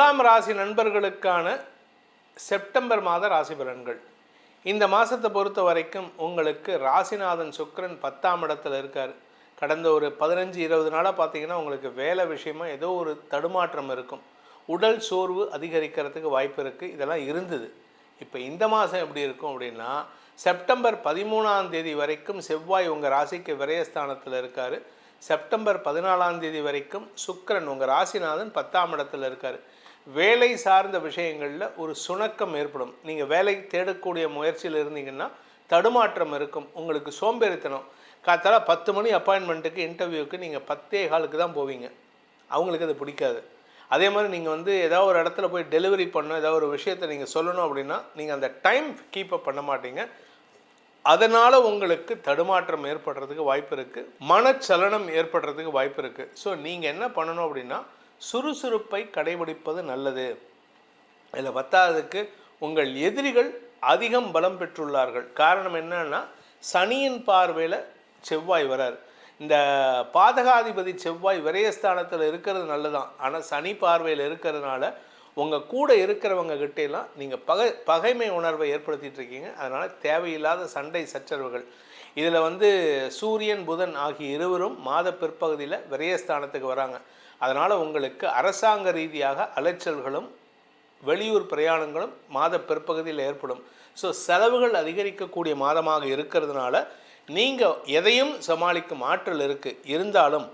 துலாம் ராசி நண்பர்களுக்கான செப்டம்பர் மாத ராசி பலன்கள். இந்த மாதத்தை பொறுத்த வரைக்கும் உங்களுக்கு ராசிநாதன் சுக்கிரன் பத்தாம் இடத்துல இருக்கார். கடந்த ஒரு பதினஞ்சு இருபது நாளாக பார்த்தீங்கன்னா உங்களுக்கு வேலை விஷயமா ஏதோ ஒரு தடுமாற்றம் இருக்கும். உடல் சோர்வு அதிகரிக்கிறதுக்கு வாய்ப்பு இருக்குது இதெல்லாம் இருந்தது. இப்போ இந்த மாதம் எப்படி இருக்கும் அப்படின்னா செப்டம்பர் பதிமூணாம் தேதி வரைக்கும் செவ்வாய் உங்கள் ராசிக்கு விரயஸ்தானத்தில் இருக்கார். செப்டம்பர் பதினாலாம் தேதி வரைக்கும் சுக்கிரன் உங்கள் ராசிநாதன் பத்தாம் இடத்துல இருக்கார். வேலை சார்ந்த விஷயங்களில் ஒரு சுணக்கம் ஏற்படும். நீங்கள் வேலை தேடக்கூடிய முயற்சியில் இருந்தீங்கன்னா தடுமாற்றம் இருக்கும். உங்களுக்கு சோம்பேறித்தனம். காத்தால பத்து மணி அப்பாயின்மெண்ட்டுக்கு இன்டர்வியூக்கு நீங்கள் பத்தே காலுக்கு தான் போவீங்க. அவங்களுக்கு அது பிடிக்காது. அதே மாதிரி நீங்கள் வந்து ஏதாவது ஒரு இடத்துல போய் டெலிவரி பண்ணணும் ஏதாவது ஒரு விஷயத்தை நீங்கள் சொல்லணும் அப்படின்னா நீங்கள் அந்த டைம் கீப்பப் பண்ண மாட்டீங்க. அதனால் உங்களுக்கு தடுமாற்றம் ஏற்படுறதுக்கு வாய்ப்பு இருக்குது மனச்சலனம் ஏற்படுறதுக்கு வாய்ப்பு இருக்குது ஸோ நீங்கள் என்ன பண்ணணும் அப்படின்னா சுறுசுறுப்பை கடைபிடிப்பது நல்லது. இதில் பத்தாவதுக்கு உங்கள் எதிரிகள் அதிகம் பலம் பெற்றுள்ளார்கள். காரணம் என்னன்னா சனியின் பார்வையில் செவ்வாய் வரார். இந்த பாதகாதிபதி செவ்வாய் விரயஸ்தானத்தில் இருக்கிறது நல்லதான் ஆனால் சனி பார்வையில் இருக்கிறதுனால உங்கள் கூட இருக்கிறவங்க கிட்டேலாம் நீங்கள் பகை பகைமை உணர்வை ஏற்படுத்திட்டு இருக்கீங்க. அதனால் தேவையில்லாத சண்டை சச்சரவுகள். இதில் வந்து சூரியன் புதன் ஆகிய இருவரும் மாத பிற்பகுதியில் விரயஸ்தானத்துக்கு வராங்க. அதனால் உங்களுக்கு அரசாங்க ரீதியாக அலைச்சல்களும் வெளியூர் பிரயாணங்களும் மாத பிற்பகுதியில் ஏற்படும். ஸோ செலவுகள் அதிகரிக்கக்கூடிய மாதமாக இருக்கிறதுனால நீங்கள் எதையும் சமாளிக்கும் ஆற்றல் இருக்குது இருந்தாலும்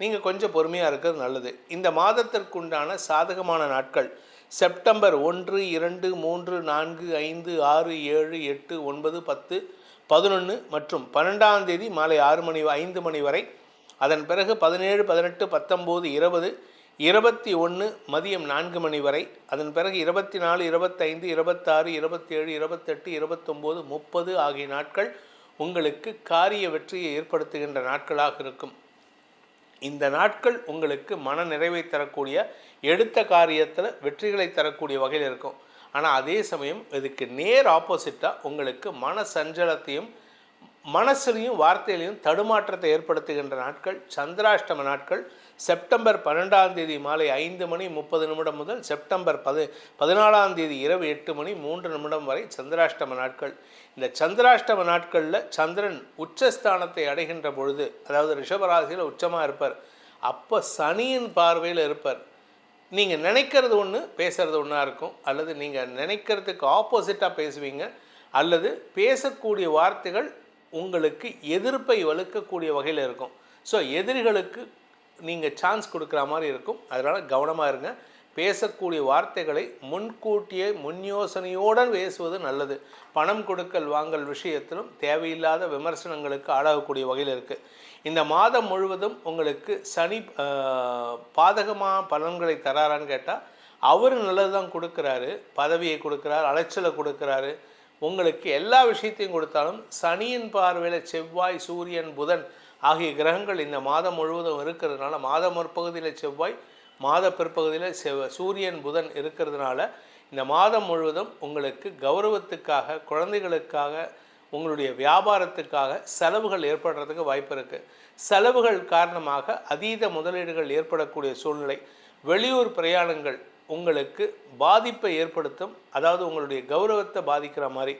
நீங்கள் கொஞ்சம் பொறுமையாக இருக்கிறது நல்லது. இந்த மாதத்திற்குண்டான சாதகமான நாட்கள் செப்டம்பர் ஒன்று இரண்டு மூன்று நான்கு ஐந்து ஆறு ஏழு எட்டு ஒன்பது பத்து பதினொன்று மற்றும் பன்னெண்டாம் தேதி மாலை ஆறு மணி ஐந்து மணி வரை அதன் பிறகு பதினேழு பதினெட்டு பத்தொம்போது இருபது இருபத்தி ஒன்று மதியம் நான்கு மணி வரை அதன் பிறகு இருபத்தி நாலு இருபத்தைந்து இருபத்தாறு இருபத்தேழு இருபத்தெட்டு இருபத்தொம்போது முப்பது ஆகிய நாட்கள் உங்களுக்கு காரிய வெற்றியை ஏற்படுத்துகின்ற நாட்களாக இருக்கும். இந்த நாட்கள் உங்களுக்கு மன நிறைவை தரக்கூடிய எடுத்த காரியத்தில் வெற்றிகளை தரக்கூடிய வகையில் இருக்கும். ஆனால் அதே சமயம் இதுக்கு நேர் ஆப்போசிட்டாக உங்களுக்கு மன சஞ்சலத்தையும் மனசுலையும் வார்த்தையிலையும் தடுமாற்றத்தை ஏற்படுத்துகின்ற நாட்கள் சந்திராஷ்டம நாட்கள் செப்டம்பர் பன்னெண்டாம் தேதி மாலை ஐந்து மணி முப்பது நிமிடம் முதல் செப்டம்பர் பது பதினாலாம் தேதி இரவு எட்டு மணி மூன்று நிமிடம் வரை சந்திராஷ்டம நாட்கள். இந்த சந்திராஷ்டம நாட்களில் சந்திரன் உச்சஸ்தானத்தை அடைகின்ற பொழுது அதாவது ரிஷபராசியில் உச்சமாக இருப்பார். அப்போ சனியின் பார்வையில் இருப்பார். நீங்கள் நினைக்கிறது ஒன்று பேசுகிறது ஒன்றா இருக்கும். அல்லது நீங்கள் நினைக்கிறதுக்கு ஆப்போசிட்டாக பேசுவீங்க. அல்லது பேசக்கூடிய வார்த்தைகள் உங்களுக்கு எதிர்ப்பை வலுக்கக்கூடிய வகையில் இருக்கும். ஸோ எதிரிகளுக்கு நீங்கள் சான்ஸ் கொடுக்குற மாதிரி இருக்கும். அதனால் கவனமாக இருங்க. பேசக்கூடிய வார்த்தைகளை முன்கூட்டியே முன் யோசனையோடு பேசுவது நல்லது. பணம் கொடுக்கல் வாங்கல் விஷயத்திலும் தேவையில்லாத விமர்சனங்களுக்கு ஆளாகக்கூடிய வகையில் இருக்குது இந்த மாதம் முழுவதும் உங்களுக்கு சனி பாதகமாக பலன்களை தராரான்னு கேட்டால் அவர் நல்லது தான் கொடுக்குறாரு. பதவியை கொடுக்குறாரு அலைச்சலை கொடுக்குறாரு. உங்களுக்கு எல்லா விஷயத்தையும் கொடுத்தாலும் சனியின் பார்வையில் செவ்வாய் சூரியன் புதன் ஆகிய கிரகங்கள் இந்த மாதம் முழுவதும் இருக்கிறதுனால மாத முற்பகுதியில் செவ்வாய் மாத பிற்பகுதியில் செவ் சூரியன் புதன் இருக்கிறதுனால இந்த மாதம் முழுவதும் உங்களுக்கு கௌரவத்துக்காக குழந்தைகளுக்காக உங்களுடைய வியாபாரத்துக்காக செலவுகள் ஏற்படுறதுக்கு வாய்ப்பு இருக்குது செலவுகள் காரணமாக அதீத முதலீடுகள் ஏற்படக்கூடிய சூழ்நிலை. வெளியூர் பிரயாணங்கள் உங்களுக்கு பாதிப்பை ஏற்படுத்தும் அதாவது உங்களுடைய கௌரவத்தை பாதிக்கிற மாதிரி.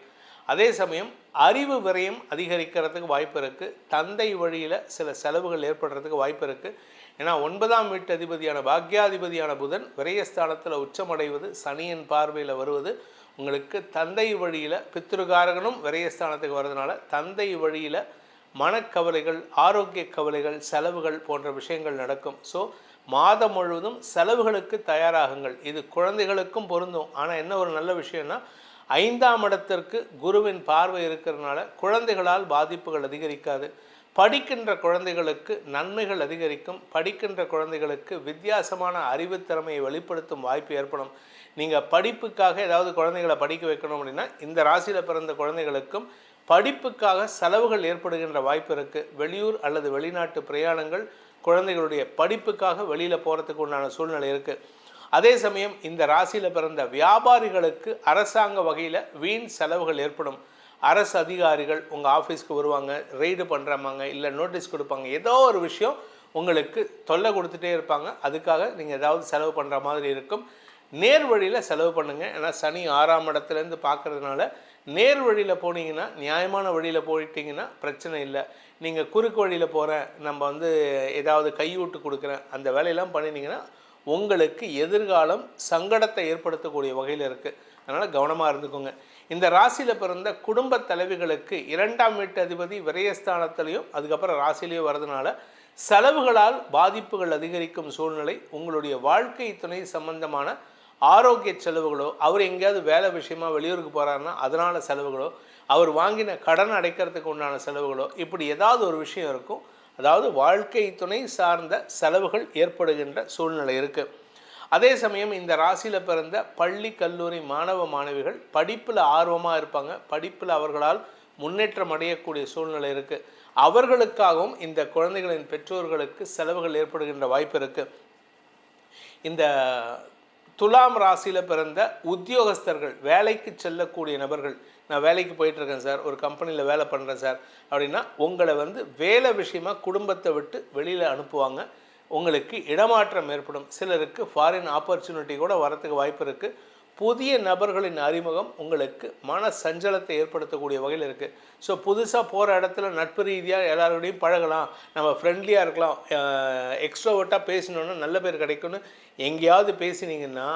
அதே சமயம் அறிவு விரயம் அதிகரிக்கிறதுக்கு வாய்ப்பு இருக்குது தந்தை வழியில் சில செலவுகள் ஏற்படுறதுக்கு வாய்ப்பு இருக்குது ஏன்னா ஒன்பதாம் வீட்டு அதிபதியான பாக்யாதிபதியான புதன் விரயஸ்தானத்தில் உச்சமடைவது சனியின் பார்வையில் வருவது உங்களுக்கு தந்தை வழியில் பித்ருகாரகனும் விரயஸ்தானத்துக்கு வர்றதுனால தந்தை வழியில் மனக்கவலைகள் ஆரோக்கிய கவலைகள் செலவுகள் போன்ற விஷயங்கள் நடக்கும். ஸோ மாதம் முழுவதும் செலவுகளுக்கு தயாராகுங்கள். இது குழந்தைகளுக்கும் பொருந்தும். ஆனால் என்ன ஒரு நல்ல விஷயம்னா ஐந்தாம் இடத்திற்கு குருவின் பார்வை இருக்கிறதுனால குழந்தைகளால் பாதிப்புகள் அதிகரிக்காது. படிக்கின்ற குழந்தைகளுக்கு நன்மைகள் அதிகரிக்கும். படிக்கின்ற குழந்தைகளுக்கு வித்தியாசமான அறிவுத்திறமையை வெளிப்படுத்தும் வாய்ப்பு ஏற்படும். நீங்கள் படிப்புக்காக ஏதாவது குழந்தைகளை படிக்க வைக்கணும் அப்படின்னா இந்த ராசியில் பிறந்த குழந்தைகளுக்கும் படிப்புக்காக செலவுகள் ஏற்படுகின்ற வாய்ப்பு இருக்குது வெளியூர் அல்லது வெளிநாட்டு பிரயாணங்கள் குழந்தைகளுடைய படிப்புக்காக வெளியில் போகிறதுக்கு உண்டான சூழ்நிலை இருக்குது அதே சமயம் இந்த ராசியில் பிறந்த வியாபாரிகளுக்கு அரசாங்க வகையில் வீண் செலவுகள் ஏற்படும். அரசு அதிகாரிகள் உங்கள் ஆஃபீஸ்க்கு வருவாங்க ரெய்டு பண்ணுறாமாங்க இல்லை நோட்டீஸ் கொடுப்பாங்க. ஏதோ ஒரு விஷயம் உங்களுக்கு தொல்லை கொடுத்துட்டே இருப்பாங்க. அதுக்காக நீங்கள் ஏதாவது செலவு பண்ணுற மாதிரி இருக்கும். நேர் வழியில் செலவு பண்ணுங்கள் ஏன்னா சனி ஆறாம் இடத்துலேருந்து பார்க்குறதுனால நேர் வழியில் போனீங்கன்னா நியாயமான வழியில் போயிட்டீங்கன்னா பிரச்சனை இல்லை. நீங்கள் குறுக்கு வழியில் போகிறேன் நம்ம வந்து ஏதாவது கையூட்டு கொடுக்குறேன் அந்த வேலையெல்லாம் பண்ணினீங்கன்னா உங்களுக்கு எதிர்காலம் சங்கடத்தை ஏற்படுத்தக்கூடிய வகையில் இருக்குது அதனால் கவனமாக இருந்துக்கோங்க. இந்த ராசியில் பிறந்த குடும்ப தலைவிகளுக்கு இரண்டாம் வீட்டு அதிபதி விரயஸ்தானத்திலையும் அதுக்கப்புறம் ராசிலையும் வரதுனால செலவுகளால் பாதிப்புகள் அதிகரிக்கும் சூழ்நிலை உங்களுடைய வாழ்க்கை துணை சம்பந்தமான ஆரோக்கிய செலவுகளோ அவர் எங்கேயாவது வேலை விஷயமா வெளியூருக்கு போகிறாருன்னா அதனால் செலவுகளோ அவர் வாங்கின கடன் அடைக்கிறதுக்கு உண்டான செலவுகளோ இப்படி ஏதாவது ஒரு விஷயம் இருக்கும். அதாவது வாழ்க்கை துணை சார்ந்த செலவுகள் ஏற்படுகின்ற சூழ்நிலை இருக்குது அதே சமயம் இந்த ராசியில் பிறந்த பள்ளி கல்லூரி மாணவ மாணவிகள் படிப்பில் ஆர்வமாக இருப்பாங்க. படிப்பில் அவர்களால் முன்னேற்றம் அடையக்கூடிய சூழ்நிலை இருக்குது அவர்களுக்காகவும் இந்த குழந்தைகளின் பெற்றோர்களுக்கு செலவுகள் ஏற்படுகின்ற வாய்ப்பு இருக்குது இந்த துலாம் ராசியில் பிறந்த உத்தியோகஸ்தர்கள் வேலைக்கு செல்லக்கூடிய நபர்கள் நான் வேலைக்கு போயிட்டுருக்கேன் சார் ஒரு கம்பெனியில் வேலை பண்ணுறேன் சார் அப்படின்னா உங்களை வந்து வேலை விஷயமா குடும்பத்தை விட்டு வெளியில் அனுப்புவாங்க. உங்களுக்கு இடமாற்றம் ஏற்படும். சிலருக்கு ஃபாரின் ஆப்பர்ச்சுனிட்டி கூட வரத்துக்கு வாய்ப்பு இருக்குது புதிய நபர்களின் அறிமுகம் உங்களுக்கு மன சஞ்சலத்தை ஏற்படுத்தக்கூடிய வகையில் இருக்குது ஸோ புதுசாக போகிற இடத்துல நட்பு ரீதியாக எல்லாரோடையும் பழகலாம். நம்ம ஃப்ரெண்ட்லியாக இருக்கலாம். எக்ஸ்ட்ரோவர்ட்டாக பேசணுன்னா நல்ல பேர் கிடைக்கும்னு எங்கேயாவது பேசினீங்கன்னா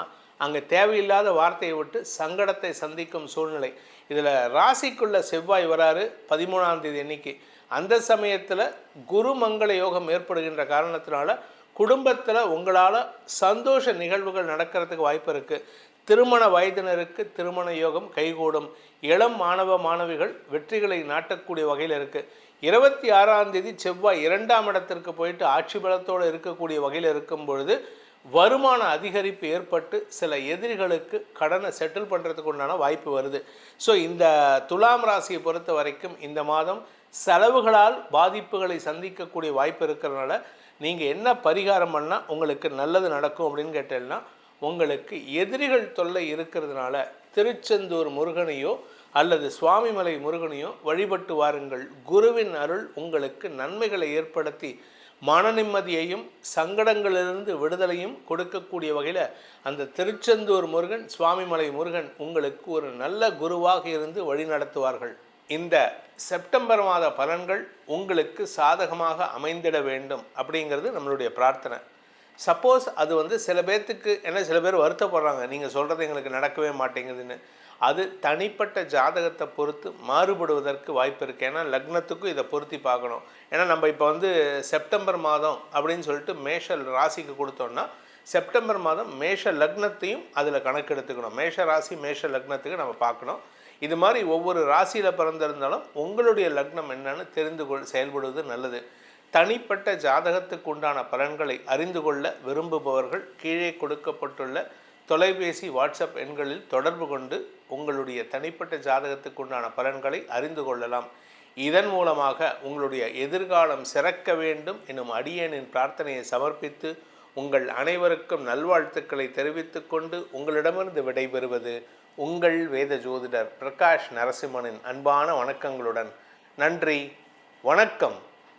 அங்கே தேவையில்லாத வார்த்தையை விட்டு சங்கடத்தை சந்திக்கும் சூழ்நிலை. இதில் ராசிக்குள்ள செவ்வாய் வராரு பதிமூணாம் தேதி அன்னைக்கு. அந்த சமயத்தில் குரு மங்கள யோகம் ஏற்படுகின்ற காரணத்தினால குடும்பத்தில் உங்களால் சந்தோஷ நிகழ்வுகள் நடக்கிறதுக்கு வாய்ப்பு இருக்குது திருமண வயதினருக்கு திருமண யோகம் கைகூடும். இளம் மாணவ மாணவிகள் வெற்றிகளை நாட்டக்கூடிய வகையில் இருக்குது இருபத்தி ஆறாம் தேதி செவ்வாய் இரண்டாம் இடத்திற்கு போயிட்டு ஆட்சி பலத்தோடு இருக்கக்கூடிய வகையில் இருக்கும் பொழுது வருமான அதிகரிப்பு ஏற்பட்டு சில எதிரிகளுக்கு கடனை செட்டில் பண்ணுறதுக்கு உண்டான வாய்ப்பு வருது. ஸோ இந்த துலாம் ராசியை பொறுத்த வரைக்கும் இந்த மாதம் செலவுகளால் பாதிப்புகளை சந்திக்கக்கூடிய வாய்ப்பு இருக்கிறதுனால நீங்கள் என்ன பரிகாரம் பண்ணால் உங்களுக்கு நல்லது நடக்கும் அப்படின்னு கேட்டேன்னா உங்களுக்கு எதிரிகள் தொல்லை இருக்கிறதுனால திருச்செந்தூர் முருகனையோ அல்லது சுவாமிமலை முருகனையோ வழிபட்டு வாருங்கள். குருவின் அருள் உங்களுக்கு நன்மைகளை ஏற்படுத்தி மன நிம்மதியையும் சங்கடங்களிலிருந்து விடுதலையும் கொடுக்கக்கூடிய வகையில் அந்த திருச்செந்தூர் முருகன் சுவாமிமலை முருகன் உங்களுக்கு ஒரு நல்ல குருவாக இருந்து வழி நடத்துவார்கள். இந்த செப்டம்பர் மாத பலன்கள் உங்களுக்கு சாதகமாக அமைந்திட வேண்டும் அப்படிங்கிறது நம்மளுடைய பிரார்த்தனை. சப்போஸ் அது வந்து சில பேர்த்துக்கு ஏன்னா சில பேர் வருத்தப்படுறாங்க. நீங்கள் சொல்கிறது எங்களுக்கு நடக்கவே மாட்டேங்குதுன்னு. அது தனிப்பட்ட ஜாதகத்தை பொறுத்து மாறுபடுவதற்கு வாய்ப்பு இருக்குது ஏன்னா லக்னத்துக்கும் இதை பொருத்தி பார்க்கணும். ஏன்னா நம்ம இப்போ வந்து செப்டம்பர் மாதம் அப்படின்னு சொல்லிட்டு மேஷ ராசிக்கு கொடுத்தோம்னா செப்டம்பர் மாதம் மேஷ லக்னத்தையும் அதில் கணக்கெடுத்துக்கணும். மேஷ ராசி மேஷ லக்னத்துக்கு நம்ம பார்க்கணும். இது மாதிரி ஒவ்வொரு ராசியில் பிறந்திருந்தாலும் உங்களுடைய லக்னம் என்னன்னு தெரிந்து கொள் செயல்படுவது நல்லது. தனிப்பட்ட ஜாதகத்துக்கு உண்டான பலன்களை அறிந்து கொள்ள விரும்புபவர்கள் கீழே கொடுக்கப்பட்டுள்ள தொலைபேசி வாட்ஸ்அப் எண்களில் தொடர்பு கொண்டு உங்களுடைய தனிப்பட்ட ஜாதகத்துக்கு உண்டான பலன்களை அறிந்து கொள்ளலாம். இதன் மூலமாக உங்களுடைய எதிர்காலம் சிறக்க வேண்டும் எனும் அடியனின் பிரார்த்தனையை சமர்ப்பித்து உங்கள் அனைவருக்கும் நல்வாழ்த்துக்களை தெரிவித்துக்கொண்டு உங்களிடமிருந்து விடைபெறுவது உங்கள் வேத ஜோதிடர் பிரகாஷ் நரசிம்மனின் அன்பான வணக்கங்களுடன். நன்றி வணக்கம்.